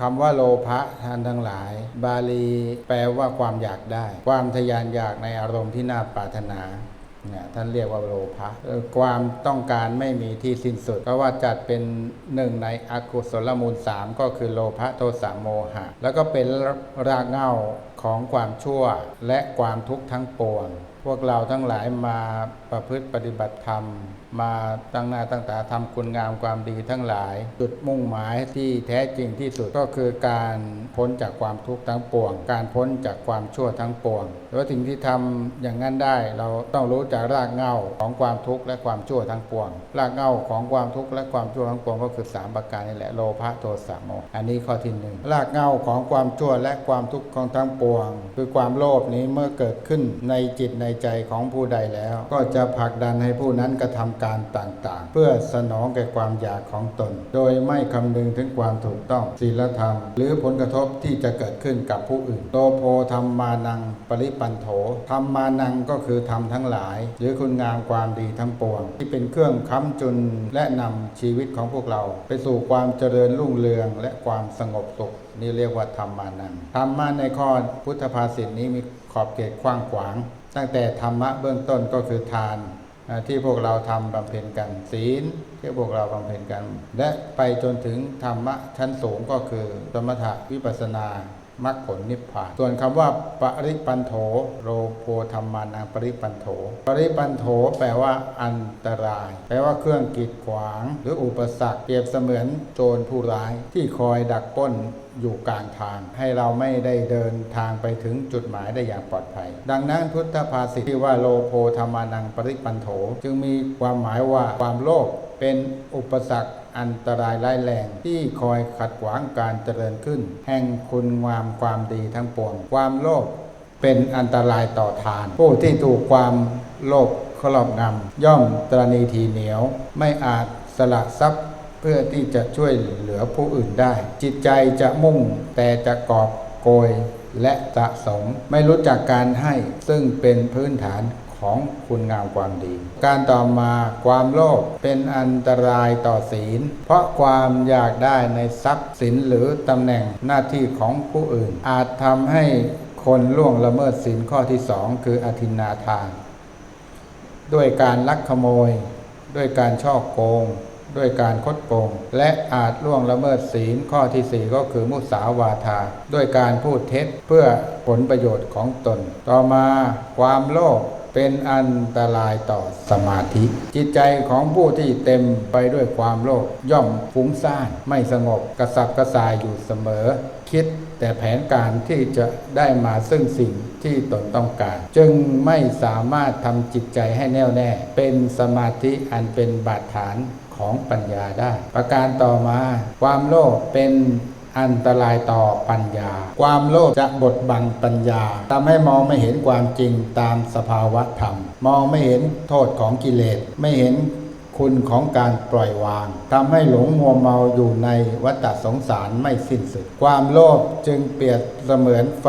คำว่าโลภะท่านทั้งหลาย บาลีแปลว่าความอยากได้ ความทยานอยากในอารมณ์ที่น่าปรารถนาเนี่ยท่านเรียกว่าโลภะความต้องการไม่มีที่สิ้นสุด เพราะว่าจัดเป็นหนึ่งในอกุศลมูลสามก็คือโลภะโทสะโมหะ แล้วก็เป็นรากเหง้าของความชั่วและความทุกข์ทั้งปวง พวกเราทั้งหลายมาประพฤติปฏิบัติธรรม มาตั้งหน้าตั้งตาทำคุณงามความดีทั้งหลาย จุดมุ่งหมายที่แท้จริงที่สุดก็คือการพ้นจากความทุกข์ทั้งปวง การพ้นจากความชั่วทั้งปวงแล้วสิ่งที่ทำอย่างนั้นได้เราต้องรู้จากรากเหง้าของความทุกข์และความชั่วทั้งปวง รากเหง้าของความทุกข์และความชั่วทั้งปวงก็คือสามประการนี่แหละโลภะโทสะโมหะอันนี้ข้อที่หนึ่งรากเหง้าของความชั่วและความทุกข์ของทั้งปวง คือความโลภนี้เมื่อเกิดขึ้นในจิตในใจของผู้ใดแล้ว ก็จะะผลักดันให้ผู้นั้นกระทำการต่างๆ เพื่อสนองแก่ความอยากของตน โดยไม่คำนึงถึงความถูกต้องศีลธรรม หรือผลกระทบที่จะเกิดขึ้นกับผู้อื่นโตโพธรรมมานัง ปริปันโถธรรมานังก็คือธรรมทั้งหลาย หรือคุณงามความดีทั้งปวง ที่เป็นเครื่องค้ำจุนและนำชีวิตของพวกเรา ไปสู่ความเจริญรุ่งเรืองและความสงบสุขนี่เรียกว่าธรรมานังธรรมะในข้อพุทธภาษิตนี้มีขอบเขตกว้างขวาง ตั้งแต่ธรรมะเบื้องต้นก็คือทานที่พวกเราทำบำเพ็ญกัน ศีลที่พวกเราบำเพ็ญกัน และไปจนถึงธรรมะชั้นสูงก็คือสมถะวิปัสสนา มรรคผลนิพพาน ส่วนคำว่าปริปันโถโรโพธรรมานังปริปันโถ ปริปันโถแปลว่าอันตราย แปลว่าเครื่องกีดขวาง หรืออุปสรรคเปรียบเสมือนโจรผู้ร้ายที่คอยดักป้นอยู่กลางทางให้เราไม่ได้เดินทางไปถึงจุดหมายได้อย่างปลอดภัย ดังนั้นพุทธภาษิตที่ว่าโลโพธรรมานังปริปันโถ จึงมีความหมายว่าความโลภเป็นอุปสรรค อันตรายร้ายแรงที่คอยขัดขวางการเจริญขึ้น แห่งคุณงามความดีทั้งปวงความโลภเป็นอันตรายต่อทาน ผู้ที่ถูกความโลภครอบงำย่อมตรณีทีเหนียว ไม่อาจสละทรัพย์เพื่อที่จะช่วยเหลือผู้อื่นได้ จิตใจจะมุ่งแต่จะกอบโกยและสะสม ไม่รู้จักการให้ซึ่งเป็นพื้นฐาน ของคุณงามความดี การต่อมาความโลภเป็นอันตรายต่อศีล เพราะความอยากได้ในทรัพย์สินหรือตำแหน่งหน้าที่ของผู้อื่น อาจทำให้คนล่วงละเมิดศีลข้อที่สองคืออธินาทาน ด้วยการลักขโมย ด้วยการช่อโกง ด้วยการคดโกง และอาจล่วงละเมิดศีลข้อที่ 4 ก็คือมุสาวาทา ด้วยการพูดเท็จเพื่อผลประโยชน์ของตน ต่อมาความโลภ เป็นอันตรายต่อสมาธิ จิตใจของผู้ที่เต็มไปด้วยความโลภย่อมฟุ้งซ่านไม่สงบกระสับกระส่ายอยู่เสมอ คิดแต่แผนการที่จะได้มาซึ่งสิ่งที่ตนต้องการ จึงไม่สามารถทำจิตใจให้แน่วแน่ เป็นสมาธิอันเป็นบาดฐานของปัญญาได้ ประการต่อมา ความโลภเป็น อันตรายต่อปัญญา ความโลภจะบดบังปัญญาทำให้มองไม่เห็นความจริงตามสภาวะธรรม มองไม่เห็นโทษของกิเลสไม่เห็นคุณของการปล่อยวางทำให้หลงมัวเมาอยู่ในวัฏสงสารไม่สิ้นสุด ความโลภจึงเปรียบเสมือนไฟ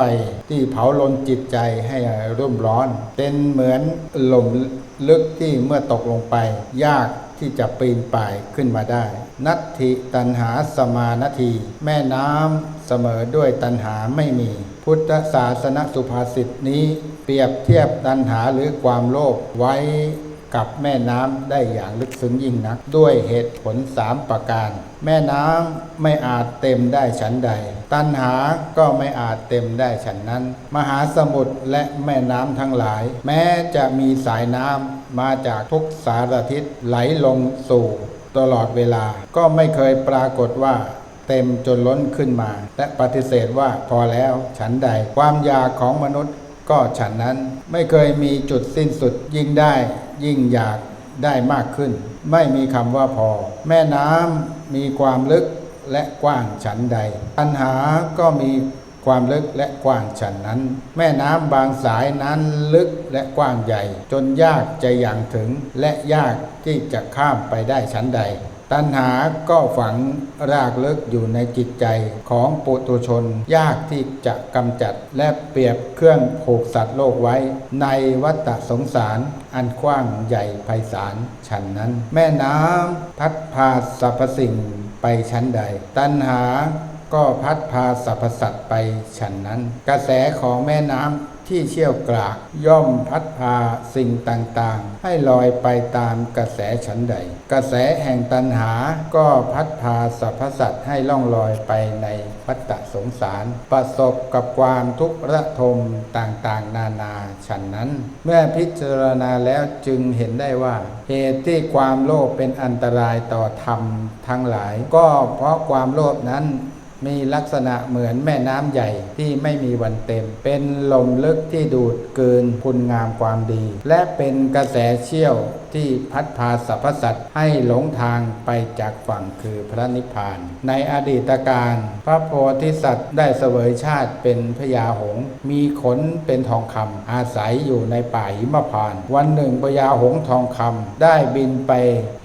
ที่เผาลนจิตใจให้ร่มร้อน เป็นเหมือนหล่มลึกที่เมื่อตกลงไป ยากที่จะปีนป่ายขึ้นมาได้ นัตถิตันหาสมานาที แม่น้ำเสมอด้วยตันหาไม่มี พุทธศาสนสุภาษิตนี้ เปรียบเทียบตันหาหรือความโลภไว้กับแม่น้ำได้อย่างลึกซึ้งยิ่งนัก ด้วยเหตุผลสามประการ แม่น้ำไม่อาจเต็มได้ฉันใด ตันหาก็ไม่อาจเต็มได้ฉันนั้น มหาสมุทรและแม่น้ำทั้งหลาย แม้จะมีสายน้ำมาจากทุกสารทิศไหลลงสู่ ตลอดเวลา ก็ไม่เคยปรากฏว่าเต็มจนล้นขึ้นมา และปฏิเสธว่าพอแล้วฉันใด ความอยากของมนุษย์ก็ฉันนั้นไม่เคยมีจุดสิ้นสุดยิ่งได้ยิ่งอยากได้มากขึ้น ไม่มีคำว่าพอ แม่น้ำมีความลึกและกว้างฉันใดปัญหาก็มี ความลึกและกว้างฉันนั้น แม่น้ำบางสายนั้นลึกและกว้างใหญ่ จนยากจะอย่างถึงและยากที่จะข้ามไปได้ฉันใด ตัณหาก็ฝังรากลึกอยู่ในจิตใจของปุถุชน ยากที่จะกำจัดและเปรียบเครื่องผูกสัตว์โลกไว้ ในวัฏสงสารอันกว้างใหญ่ไพศาลฉันนั้น แม่น้ำพัดพาสรรพสิ่งไปชั้นใด ตัณหา ก็พัดพาสรรพสัตว์ไปฉันนั้น กระแสของแม่น้ำที่เชี่ยวกราก ย่อมพัดพาสิ่งต่างๆ ให้ลอยไปตามกระแสฉันใด กระแสแห่งตันหาก็พัดพาสรรพสัตว์ให้ล่องลอยไปในวัฏสงสาร ประสบกับความทุกข์ระทมต่างๆ นานาฉันนั้น เมื่อพิจารณาแล้วจึงเห็นได้ว่า เหตุที่ความโลภเป็นอันตรายต่อธรรมทั้งหลาย ก็เพราะความโลภนั้น มีลักษณะเหมือนแม่น้ำใหญ่ที่ไม่มีวันเต็ม เป็นลมลึกที่ดูดเกินคุณงามความดี และเป็นกระแสเชี่ยว ที่พัดพาสรรพสัตว์ให้หลงทางไปจากฝั่งคือพระนิพพาน ในอดีตการ พระโพธิสัตว์ได้เสวยชาติเป็นพญาหง มีขนเป็นทองคำอาศัยอยู่ในป่าหิมพาน วันหนึ่งพญาหงทองคำได้บินไป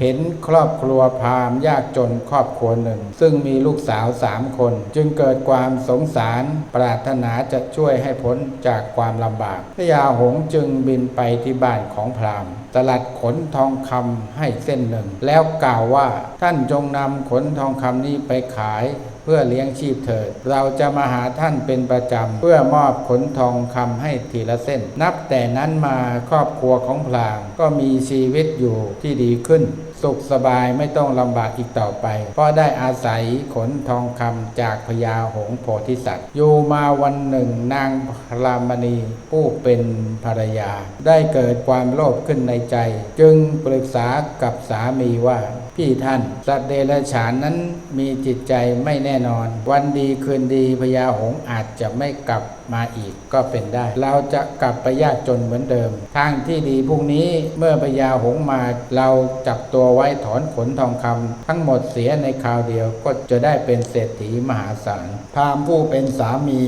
เห็นครอบครัวพราหมณ์ยากจนครอบครัวหนึ่ง ซึ่งมีลูกสาวสามคน จึงเกิดความสงสารปรารถนาจะช่วยให้พ้นจากความลำบากพญาหงจึงบินไปที่บ้านของพราหมณ์สลัดขนนทองคำให้เส้นหนึ่ง แล้วกล่าวว่าท่านจงนำขนทองคำนี้ไปขายเพื่อเลี้ยงชีพเถิด เราจะมาหาท่านเป็นประจำ เพื่อมอบขนทองคำให้ทีละเส้น นับแต่นั้นมาครอบครัวของพลางก็มีชีวิตอยู่ที่ดีขึ้นสุขสบายไม่ต้องลำบากอีกต่อไป เพราะได้อาศัยขนทองคำจากพญาหงโพธิสัตว์ อยู่มาวันหนึ่งนางพรามณีผู้เป็นภรรยา ได้เกิดความโลภขึ้นในใจ จึงปรึกษากับสามีว่าพี่ท่าน สัตว์เดรัจฉานนั้นมีจิตใจไม่แน่นอน วันดีคืนดีพญาหงอาจจะไม่กลับมาอีกก็เป็นได้ เราจะกลับไปยากจนเหมือนเดิม ทางที่ดีพรุ่งนี้เมื่อพญาหงมาเราจับตัวไว้ถอนขนทองคำทั้งหมดเสียในคราวเดียวก็จะได้เป็นเศรษฐีมหาศาลพามผู้เป็นสามี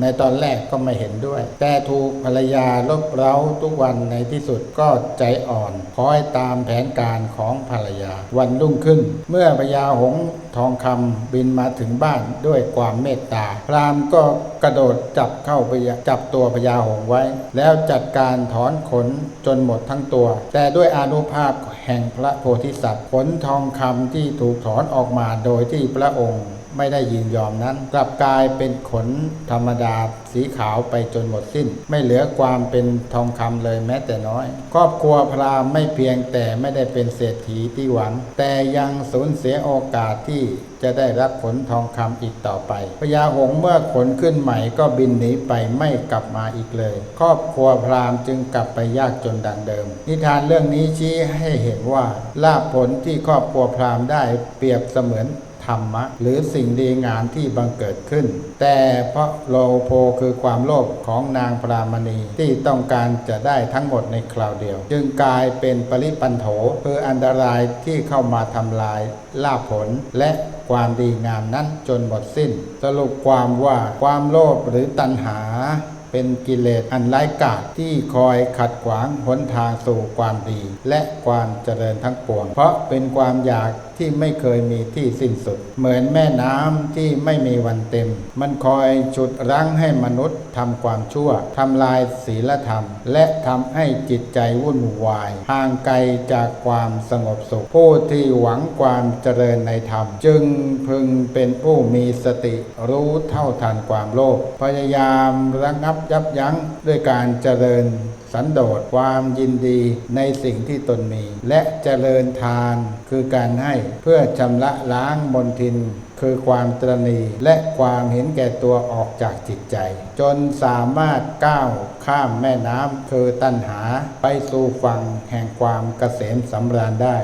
ในตอนแรกก็ไม่เห็นด้วย แต่ถูกภรรยาลบเร้าทุกวันในที่สุดก็ใจอ่อนคอยตามแผนการของภรรยา วันรุ่งขึ้น เมื่อพญาหงส์ทองคำบินมาถึงบ้านด้วยความเมตตา พรามก็กระโดดจับเข้าพญาจับตัวพญาหงส์ไว้ แล้วจัดการถอนขนจนหมดทั้งตัว แต่ด้วยอนุภาพแห่งพระโพธิสัตว์ขนทองคำที่ถูกถอนออกมาโดยที่พระองค์ ไม่ได้ยินยอมนั้น กลับกลายเป็นขนธรรมดาสีขาวไปจนหมดสิ้น ไม่เหลือความเป็นทองคำเลยแม้แต่น้อย ครอบครัวพราหมณ์ไม่เพียงแต่ไม่ได้เป็นเศรษฐีที่หวัง แต่ยังสูญเสียโอกาสที่จะได้รับขนทองคำอีกต่อไปพญาหงเมื่อขนขึ้นใหม่ก็บินหนีไปไม่กลับมาอีกเลย ครอบครัวพราหมณ์จึงกลับไปยากจนดังเดิม นิทานเรื่องนี้ชี้ให้เห็นว่าลาภผลที่ครอบครัวพราหมณ์ได้เปรียบเสมือน ธรรมะ หรือสิ่งดีงามที่บังเกิดขึ้น แต่เพราะโลโภคือความโลภของนางปรามณีที่ต้องการจะได้ทั้งหมดในคราวเดียว จึงกลายเป็นปริปันโถคืออันตรายที่เข้ามาทำลายลาภผลและความดีงามนั้นจนหมดสิ้น สรุปความว่าความโลภหรือตัณหาเป็นกิเลสอันไร้กาจที่คอยขัดขวางหนทางสู่ความดี และความเจริญทั้งปวง เพราะเป็นความอยาก ที่ไม่เคยมีที่สิ้นสุด เหมือนแม่น้ำที่ไม่มีวันเต็ม มันคอยฉุดรั้งให้มนุษย์ทำความชั่วทำลายศีลธรรม และทำให้จิตใจวุ่นวาย ห่างไกลจากความสงบสุข ผู้ที่หวังความเจริญในธรรม จึงพึงเป็นผู้มีสติรู้เท่าทันความโลภพยายามระงับยับยั้งด้วยการเจริญ สันโดษความยินดีในสิ่งที่ตนมี และเจริญทานคือการให้เพื่อชำระล้างมนทิน คือความตรณีและความเห็นแก่ตัวออกจากจิตใจ จนสามารถก้าวข้ามแม่น้ำคือตัณหาไปสู่ฝั่งแห่งความเกษมสำราญได้